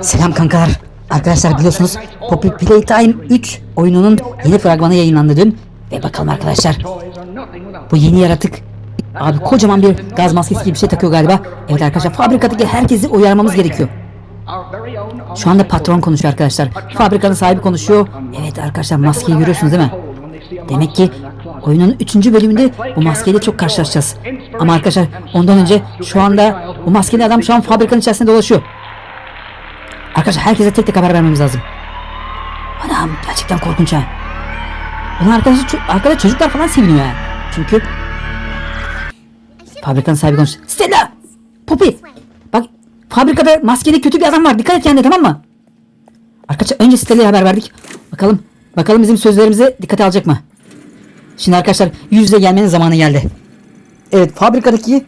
Selam kankalar. Arkadaşlar biliyorsunuz Poppy Playtime 3 oyununun yeni fragmanı yayınlandı dün. Ve bakalım arkadaşlar bu yeni yaratık Abi kocaman bir gaz maskesi gibi bir şey takıyor galiba. Evet arkadaşlar fabrikadaki herkesi uyarmamız gerekiyor. Şu anda patron konuşuyor arkadaşlar. Fabrikanın sahibi konuşuyor. Evet arkadaşlar maskeyi görüyorsunuz değil mi? Demek ki oyunun 3. bölümünde bu maskeyle çok karşılaşacağız. Ama arkadaşlar ondan önce şu anda bu maskeli adam şu an fabrikanın içerisinde dolaşıyor. Arkadaşlar herkese tek tek haber vermemiz lazım. Anam gerçekten korkunç ha. Bunun arkadaşı, arkada çocuklar falan seviniyor ha. Çünkü fabrikanın sahibi konuş. Stella! Poppy! Bak fabrikada maskeli kötü bir adam var. Dikkat et kendine tamam mı? Arkadaşlar önce Stella'ya haber verdik. Bakalım bakalım bizim sözlerimizi dikkate alacak mı? Şimdi arkadaşlar yüz yüze gelmenin zamanı geldi. Evet fabrikadaki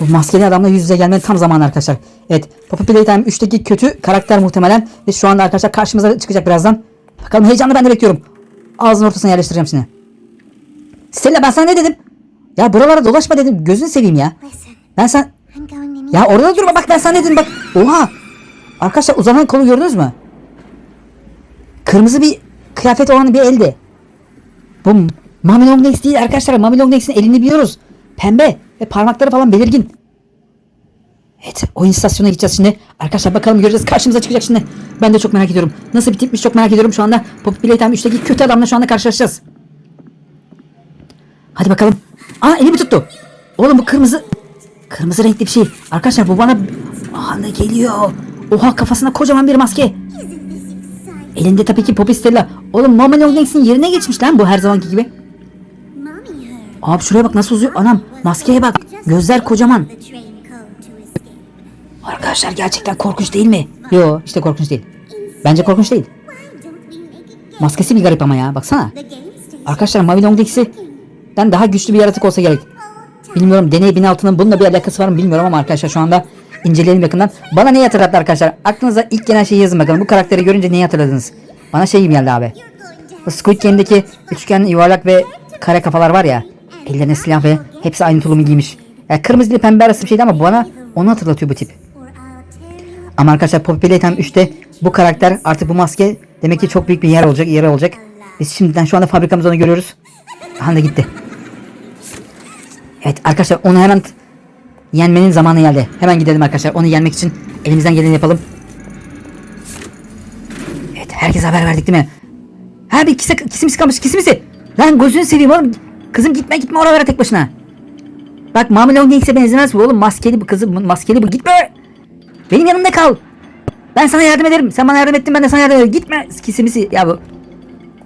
bu maskeli adamla yüz yüze gelmenin tam zamanı arkadaşlar. Evet Poppy Playtime 3'teki kötü karakter muhtemelen ve şu anda arkadaşlar karşımıza çıkacak birazdan. Bakalım heyecanla ben de bekliyorum. Ağzının ortasına yerleştireceğim şimdi. Stella ben sana ne dedim? Ya buralara dolaşma dedim. Gözünü seveyim ya. Ben sen... Ya orada durma bak ben sana ne dedim bak. Oha. Arkadaşlar uzanan kolu gördünüz mü? Kırmızı bir kıyafet olan bir elde. Bu Mami Long Legs değil arkadaşlar. Mami Long Legs'in elini biliyoruz. Pembe ve parmakları falan belirgin. Evet oyun istasyonuna gideceğiz şimdi. Arkadaşlar bakalım göreceğiz. Karşımıza çıkacak şimdi. Ben de çok merak ediyorum. Nasıl bir tipmiş çok merak ediyorum şu anda. Poppy Playtime 3'teki kötü adamla şu anda karşılaşacağız. Hadi bakalım. Aa elimi tuttu. Oğlum bu kırmızı. Kırmızı renkli bir şey. Arkadaşlar bu bana... Aa ne geliyor? Oha kafasına kocaman bir maske. Elinde tabii ki Poppy Stella. Oğlum Mama Long yerine geçmiş lan bu her zamanki gibi. Abi şuraya bak nasıl uzuyor. Anam maskeye bak. Gözler kocaman. Arkadaşlar gerçekten korkunç değil mi? Yo işte korkunç değil. Bence korkunç değil. Maskesi bir garip ama ya baksana. Arkadaşlar Mavi Long Legs'den daha güçlü bir yaratık olsa gerek. Bilmiyorum deney binaltının bununla bir alakası var mı bilmiyorum ama arkadaşlar şu anda inceleyelim yakından. Bana ne hatırlattı arkadaşlar? Aklınıza ilk gelen şeyi yazın bakalım. Bu karakteri görünce neyi hatırladınız? Bana şey gibi geldi abi. Bu Squid Game'deki üçgen, yuvarlak ve kare kafalar var ya. Ellerine silah ve hepsi aynı tulumu giymiş. Ya kırmızı pembe arası bir şeydi ama bana onu hatırlatıyor bu tip. Ama arkadaşlar Poppy Playtime 3'te bu karakter artık bu maske demek ki çok büyük bir yer olacak, yer olacak. Biz şimdiden şu anda fabrikamızda onu görüyoruz. Da gitti. Evet arkadaşlar onu hemen yenmenin zamanı geldi. Hemen gidelim arkadaşlar. Onu yenmek için elimizden geleni yapalım. Evet herkese haber verdik değil mi? Ha bir kisi, kisimisi kalmış kisimisi. Lan gözünü seveyim oğlum. Kızım gitme gitme oralara tek başına. Bak Mami Long Legs'e benzemez bu oğlum. Maskeli bu kızım. Maskeli bu. Gitme. Benim yanımda kal. Ben sana yardım ederim. Sen bana yardım ettin ben de sana yardım ederim. Gitme kisimisi. Ya bu.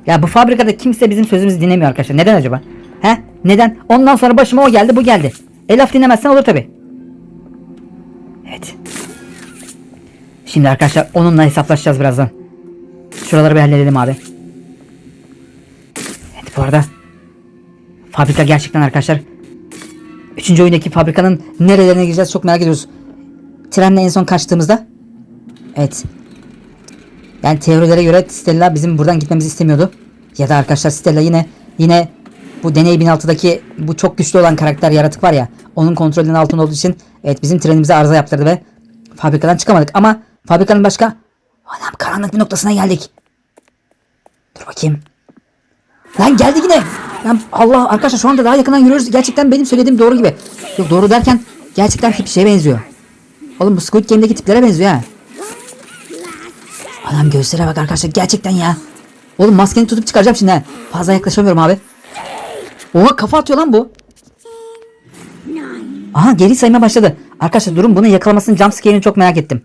Ya bu fabrikada kimse bizim sözümüzü dinlemiyor arkadaşlar. Neden acaba? He? Neden? Ondan sonra başıma o geldi bu geldi. E laf dinlemezsen olur tabi. Evet. Şimdi arkadaşlar onunla hesaplaşacağız birazdan. Şuraları bir halledelim abi. Evet bu arada. Fabrika gerçekten arkadaşlar. Üçüncü oyundaki fabrikanın nerelerine gireceğiz çok merak ediyoruz. Trenle en son kaçtığımızda. Evet. Yani teorilere göre Stella bizim buradan gitmemizi istemiyordu. Ya da arkadaşlar Stella yine yine bu deney 1006'daki bu çok güçlü olan karakter yaratık var ya onun kontrolünün altında olduğu için evet bizim trenimize arıza yaptırdı ve fabrikadan çıkamadık ama fabrikanın başka anam karanlık bir noktasına geldik. Dur bakayım. Lan geldi yine. Lan Allah arkadaşlar şu anda daha yakından yürüyoruz. Gerçekten benim söylediğim doğru gibi. Yok doğru derken gerçekten tip şeye benziyor. Oğlum bu Squid Game'deki tiplere benziyor ha. Adam göğüslere bak arkadaşlar gerçekten ya. Oğlum maskeni tutup çıkaracağım şimdi ha. Fazla yaklaşamıyorum abi. Oha kafa atıyor lan bu. Aha geri sayma başladı. Arkadaşlar durun bunu yakalamasının jumpscare'ini çok merak ettim.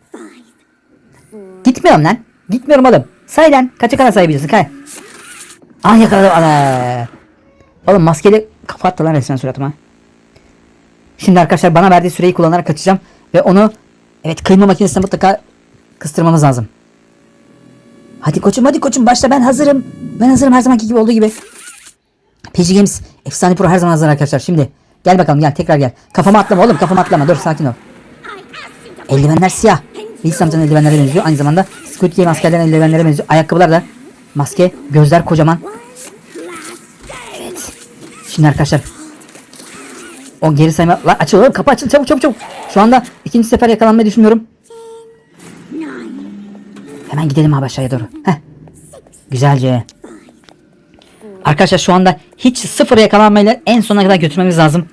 Gitmiyorum lan. Gitmiyorum oğlum. Say lan. Kaça kadar sayabilirsin kay. Ah yakaladım. Ana. Oğlum maskeli kafa attı lan resmen suratıma. Şimdi arkadaşlar bana verdiği süreyi kullanarak kaçacağım. Ve onu evet kıyma makinesine mutlaka kıstırmamız lazım. Hadi koçum hadi koçum başla ben hazırım. Ben hazırım her zamanki gibi olduğu gibi. PG Games Efsane Pro her zaman hazır arkadaşlar. Şimdi gel bakalım gel tekrar gel. Kafama atlama oğlum kafama atlama dur sakin ol. Eldivenler siyah. Wilson amcanın eldivenlere benziyor. Aynı zamanda Squid Game askerlerin eldivenlere benziyor. Ayakkabılar da maske, gözler kocaman. Şimdi arkadaşlar o geri sayma... Lan açıl oğlum kapı açıl çabuk çabuk çabuk. Şu anda ikinci sefer yakalanmayı düşünmüyorum. Hemen gidelim abi aşağıya doğru. Heh. Güzelce. Arkadaşlar şu anda hiç sıfır yakalanmayla en sona kadar götürmemiz lazım.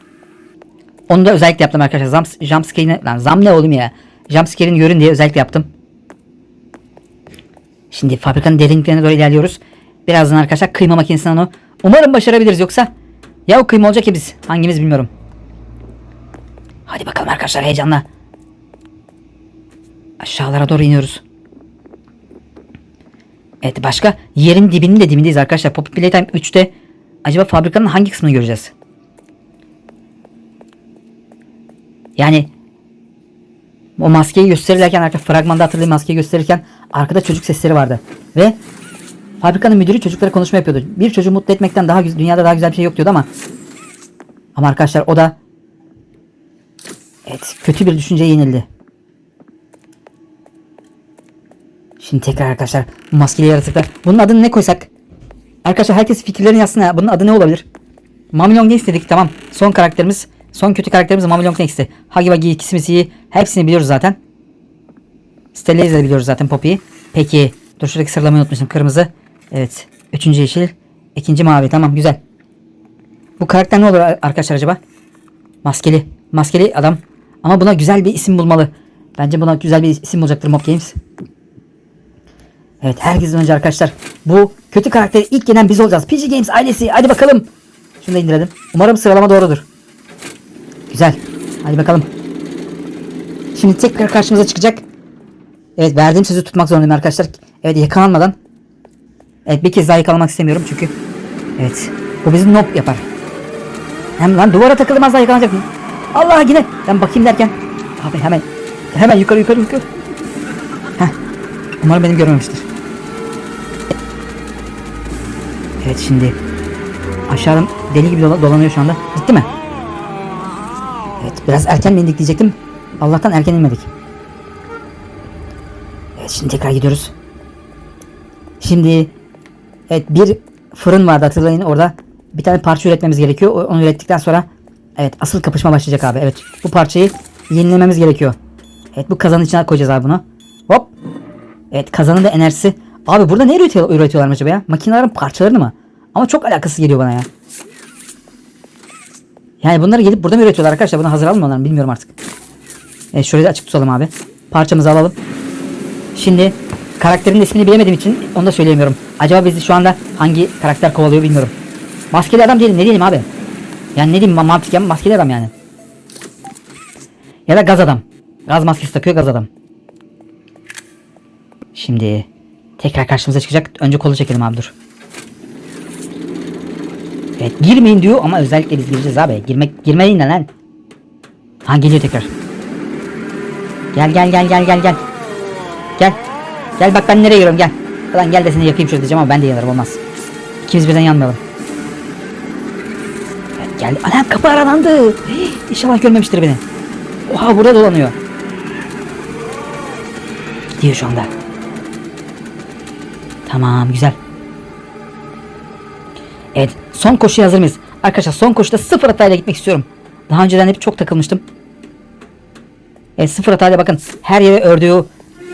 Onu da özellikle yaptım arkadaşlar. Zam, jumpscare'ini, lan zam ne oğlum ya. Jumpscare'ini görün diye özellikle yaptım. Şimdi fabrikanın derinliklerine doğru ilerliyoruz. Birazdan arkadaşlar kıyma makinesinden onu umarım başarabiliriz yoksa ya o kıyma olacak ya biz hangimiz bilmiyorum. Hadi bakalım arkadaşlar heyecanla. Aşağılara doğru iniyoruz. Evet başka yerin dibinin de dibindeyiz arkadaşlar. Poppy Playtime 3'te acaba fabrikanın hangi kısmını göreceğiz? Yani o maskeyi gösterirken arkadaşlar fragmanda hatırlayın maskeyi gösterirken arkada çocuk sesleri vardı. Ve fabrikanın müdürü çocuklara konuşma yapıyordu. Bir çocuğu mutlu etmekten daha güzel, dünyada daha güzel bir şey yok diyordu ama ama arkadaşlar o da evet kötü bir düşünceye yenildi. Şimdi tekrar arkadaşlar maskeli yaratıklar. Bunun adını ne koysak? Arkadaşlar herkes fikirlerini yazsın ya. Bunun adı ne olabilir? Mamilong istedik? Tamam. Son karakterimiz. Son kötü karakterimiz Mamilong Next'i. Huggy Wuggy, Kismisi'yi hepsini biliyoruz zaten. Stella'yı de biliyoruz zaten Poppy'yi. Peki. Dur şuradaki sıralamayı unutmuşum. Kırmızı. Evet. Üçüncü yeşil. ikinci mavi. Tamam güzel. Bu karakter ne olur arkadaşlar acaba? Maskeli. Maskeli adam. Ama buna güzel bir isim bulmalı. Bence buna güzel bir isim bulacaktır Mob Games. Evet herkesten önce arkadaşlar bu kötü karakteri ilk yenen biz olacağız. PG Games ailesi hadi bakalım. Şunu da indirelim. Umarım sıralama doğrudur. Güzel. Hadi bakalım. Şimdi tekrar karşımıza çıkacak. Evet verdiğim sözü tutmak zorundayım arkadaşlar. Evet yakalanmadan. Evet bir kez daha yakalamak istemiyorum çünkü. Evet. Bu bizi nob yapar. Hem lan duvara takıldım az daha yakalanacak mı? Allah yine. Ben bakayım derken. Abi hemen. Hemen yukarı yukarı yukarı. Heh. Umarım benim görmemiştir. Evet şimdi aşağıdan deli gibi dola- dolanıyor şu anda. Gitti mi? Evet biraz erken mi indik diyecektim. Allah'tan erken inmedik. Evet şimdi tekrar gidiyoruz. Şimdi evet bir fırın vardı hatırlayın orada bir tane parça üretmemiz gerekiyor. Onu ürettikten sonra evet asıl kapışma başlayacak abi. Evet bu parçayı yenilememiz gerekiyor. Evet bu kazanın içine koyacağız abi bunu. Hop Evet kazanın da enerjisi. Abi burada ne üretiyor, üretiyorlar acaba ya? Makinelerin parçalarını mı? Ama çok alakasız geliyor bana ya. Yani bunları gelip burada mı üretiyorlar arkadaşlar? Bunu hazır almıyorlar mı bilmiyorum artık. Evet şöyle de açık tutalım abi. Parçamızı alalım. Şimdi karakterin ismini bilemediğim için onu da söyleyemiyorum. Acaba bizi şu anda hangi karakter kovalıyor bilmiyorum. Maskeli adam diyelim ne diyelim abi? Yani ne diyeyim ma- mantıken maskeli adam yani. Ya da gaz adam. Gaz maskesi takıyor gaz adam. Şimdi tekrar karşımıza çıkacak. Önce kolu çekelim abi dur. Evet girmeyin diyor ama özellikle biz gireceğiz abi. Girmek girmeyin lan. Ha geliyor tekrar. Gel gel gel gel gel gel. Gel. Gel bak ben nereye giriyorum gel. Ulan gel de seni yakayım şurada diyeceğim ama ben de yanarım olmaz. İkimiz birden yanmayalım. Evet, gel. Anam kapı aralandı. Hii, İnşallah görmemiştir beni. Oha burada dolanıyor. Gidiyor şu anda. Tamam güzel. Evet son koşuya hazır mıyız? Arkadaşlar son koşuda sıfır hatayla gitmek istiyorum. Daha önceden hep çok takılmıştım. Evet sıfır hatayla bakın her yere ördüğü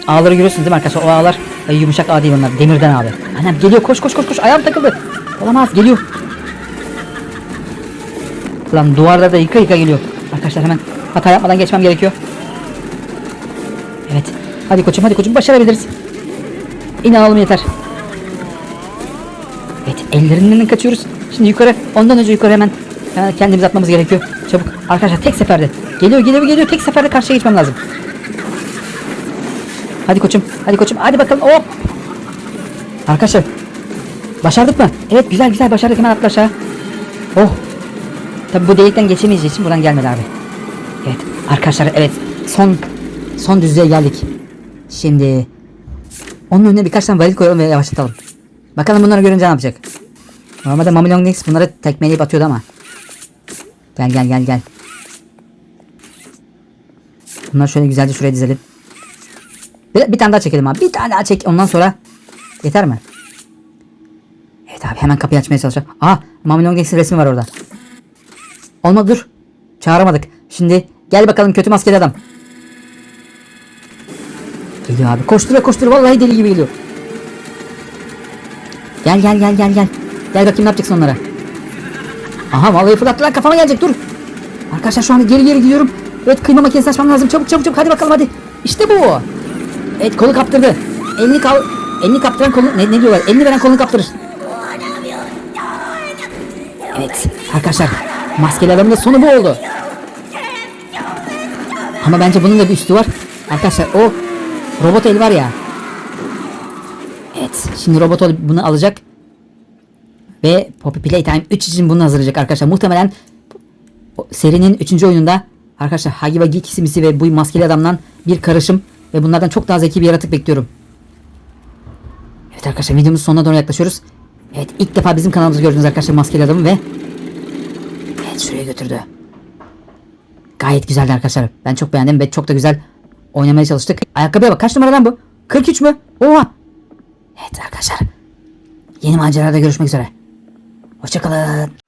ağları görüyorsunuz değil mi arkadaşlar? O ağlar e, yumuşak ağ değil onlar demirden abi. Annem geliyor koş koş koş koş ayağım takıldı. Olamaz geliyor. Lan duvarda da yıka yıka geliyor. Arkadaşlar hemen hata yapmadan geçmem gerekiyor. Evet. Hadi koçum hadi koçum başarabiliriz. İnanalım yeter. Evet ellerinden kaçıyoruz. Şimdi yukarı ondan önce yukarı hemen hemen kendimizi atmamız gerekiyor. Çabuk arkadaşlar tek seferde. Geliyor geliyor geliyor tek seferde karşıya geçmem lazım. Hadi koçum hadi koçum hadi bakalım hop. Arkadaşlar başardık mı? Evet güzel güzel başardık hemen atla aşağı. Oh. Tabi bu delikten geçemeyeceği için buradan gelmedi abi. Evet arkadaşlar evet son son düzlüğe geldik. Şimdi onun önüne birkaç tane varil koyalım ve yavaşlatalım. Bakalım bunları görünce ne yapacak? Normalde Mamilong Nix bunları tekmeleyip atıyordu ama. Gel gel gel gel. Bunları şöyle güzelce şuraya dizelim. Bir, bir tane daha çekelim abi. Bir tane daha çek. Ondan sonra yeter mi? Evet abi hemen kapıyı açmaya çalışacağım. Aha Mamilong Nix'in resmi var orada. Olmadı dur. Çağıramadık. Şimdi gel bakalım kötü maskeli adam. Geliyor abi. Koşturuyor koşturuyor. Vallahi deli gibi geliyor. Gel gel gel gel gel. Gel bakayım ne yapacaksın onlara. Aha vallahi fırlattılar kafama gelecek dur. Arkadaşlar şu anda geri geri gidiyorum. Evet kıyma makinesi açmam lazım. Çabuk çabuk çabuk hadi bakalım hadi. İşte bu. Evet kolu kaptırdı. Elini kal elini kaptıran kolunu ne, ne diyorlar? Elini veren kolunu kaptırır. Evet arkadaşlar maskeli adamın da sonu bu oldu. Ama bence bunun da bir üstü var. Arkadaşlar o robot el var ya. Evet şimdi robot bunu alacak. Ve Poppy Playtime 3 için bunu hazırlayacak arkadaşlar. Muhtemelen serinin 3. oyununda arkadaşlar Hagi Wagi Kisimisi ve bu maskeli adamdan bir karışım ve bunlardan çok daha zeki bir yaratık bekliyorum. Evet arkadaşlar videomuzun sonuna doğru yaklaşıyoruz. Evet ilk defa bizim kanalımızı gördünüz arkadaşlar maskeli adamı ve Evet şuraya götürdü. Gayet güzeldi arkadaşlar. Ben çok beğendim ve çok da güzel oynamaya çalıştık. Ayakkabıya bak kaç numaradan bu? 43 mü? Oha. Evet arkadaşlar. Yeni macerada görüşmek üzere. Hoşçakalın.